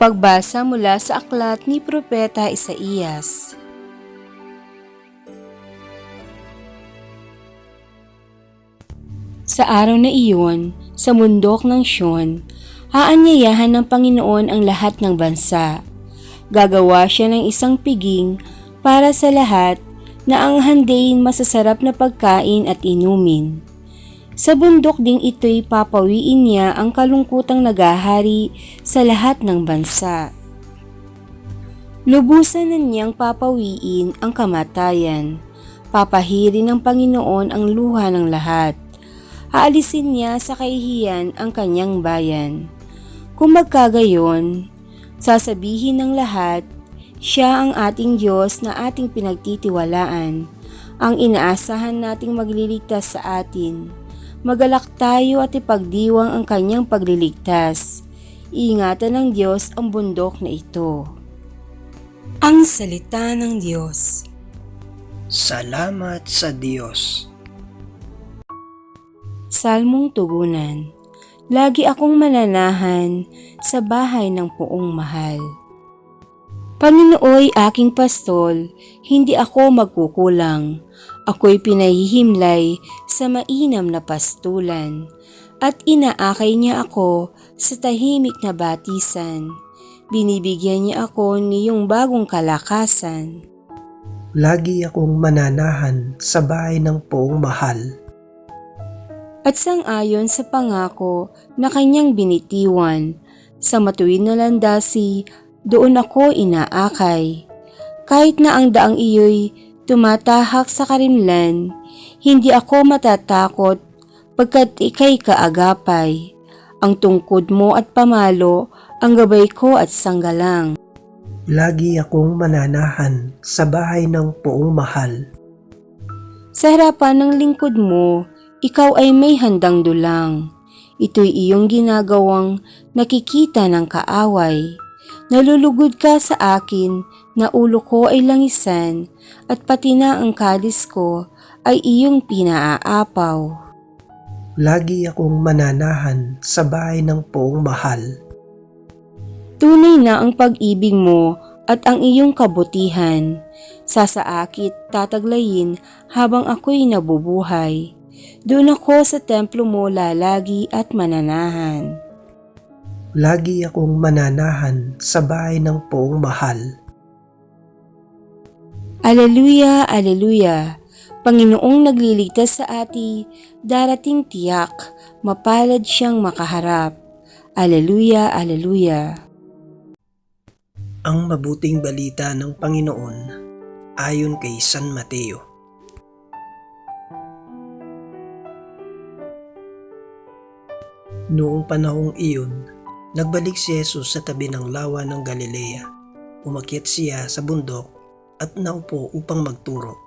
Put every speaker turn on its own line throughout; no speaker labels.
Pagbasa mula sa aklat ni Propeta Isaías. Sa araw na iyon, sa mundok ng Sion, aanyayahan ng Panginoon ang lahat ng bansa. Gagawa siya ng isang piging para sa lahat na ang handain masasarap na pagkain at inumin. Sa bundok ding ito'y papawiin niya ang kalungkutang nagahari sa lahat ng bansa. Lubusan na niyang papawiin ang kamatayan. Papahirin ng Panginoon ang luha ng lahat. Aalisin niya sa kahihiyan ang kanyang bayan. Kung magkagayon, sasabihin ng lahat, siya ang ating Diyos na ating pinagtitiwalaan, ang inaasahan nating magliligtas sa atin. Magalak tayo at ipagdiwang ang kanyang pagliligtas. Iingatan ng Diyos ang bundok na ito. Ang Salita ng Diyos
Salamat sa Diyos.
Salmong Tugunan Lagi akong mananahan sa bahay ng poong mahal. Panginooy aking pastol, hindi ako magkukulang. Ako'y pinahihimlay sa mainam na pastulan at inaakay niya ako sa tahimik na batisan. Binibigyan niya ako niyong bagong kalakasan.
Lagi akong mananahan sa bahay ng poong mahal.
At sang-ayon sa pangako na kanyang binitiwan, sa matuwid na landasi, doon ako inaakay. Kahit na ang daang iyo'y tumatahak sa karimlan, hindi ako matatakot pagkat ikay kaagapay. Ang tungkod mo at pamalo, ang gabay ko at sanggalang.
Lagi akong mananahan sa bahay ng poong mahal.
Sa harapan ng lingkod mo, ikaw ay may handang dulang. Ito'y iyong ginagawang nakikita ng kaaway. Nalulugod ka sa akin na ulo ko ay langisan at pati na ang kalis ko ay iyong pinaaapaw.
Lagi akong mananahan sa bahay ng poong mahal.
Tunay na ang pag-ibig mo at ang iyong kabutihan. Sasaakit tataglayin habang ako'y nabubuhay. Doon ako sa templo mo lalagi at mananahan.
Lagi akong mananahan sa bahay ng poong mahal.
Aleluya, aleluya. Panginoong nagliligtas sa ati, darating tiyak, mapalad siyang makaharap. Aleluya, aleluya.
Ang mabuting balita ng Panginoon ayon kay San Mateo. Noong panahong iyon, nagbalik si Jesus sa tabi ng lawa ng Galilea. Umakyat siya sa bundok at naupo upang magturo.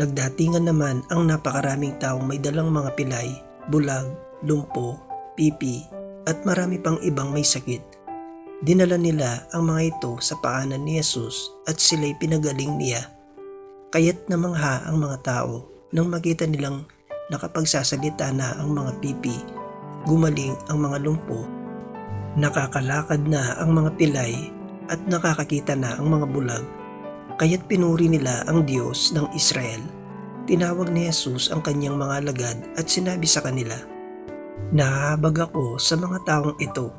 Nagdatingan naman ang napakaraming taong may dalang mga pilay, bulag, lumpo, pipi, at marami pang ibang may sakit. Dinala nila ang mga ito sa paanan ni Jesus at sila'y pinagaling niya. Kaya't namangha ang mga tao nang makita nilang nakapagsasalita na ang mga pipi, gumaling ang mga lumpo, nakakalakad na ang mga pilay at nakakakita na ang mga bulag. Kaya't pinuri nila ang Diyos ng Israel. Tinawag ni Jesus ang kanyang mga alagad at sinabi sa kanila, Nahabag ako sa mga taong ito.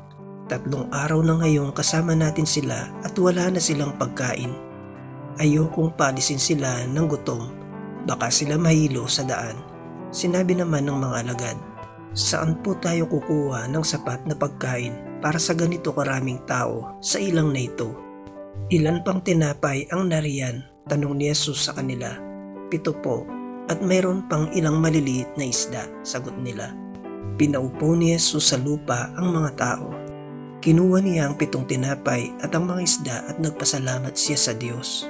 Tatlong araw na ngayon kasama natin sila at wala na silang pagkain. Ayokong palisin sila ng gutom. Baka sila mahilo sa daan. Sinabi naman ng mga alagad, Saan po tayo kukuha ng sapat na pagkain para sa ganito karaming tao sa ilang na ito? Ilan pang tinapay ang nariyan? Tanong ni Jesus sa kanila. Pito po, at mayroon pang ilang maliliit na isda, sagot nila. Pinaupo ni Jesus sa lupa ang mga tao. Kinuha niya ang pitong tinapay at ang mga isda at nagpasalamat siya sa Diyos.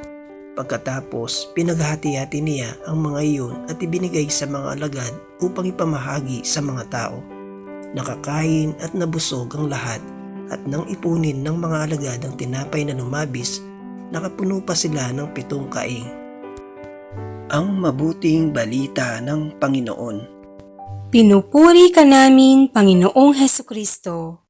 Pagkatapos, pinaghati-hati niya ang mga iyon at ibinigay sa mga alagad upang ipamahagi sa mga tao. Nakakain at nabusog ang lahat at nang ipunin ng mga alagad ang tinapay na lumabis, nakapuno pa sila ng pitong kaing. Ang mabuting balita ng Panginoon.
Pinupuri ka namin, Panginoong Heso Kristo.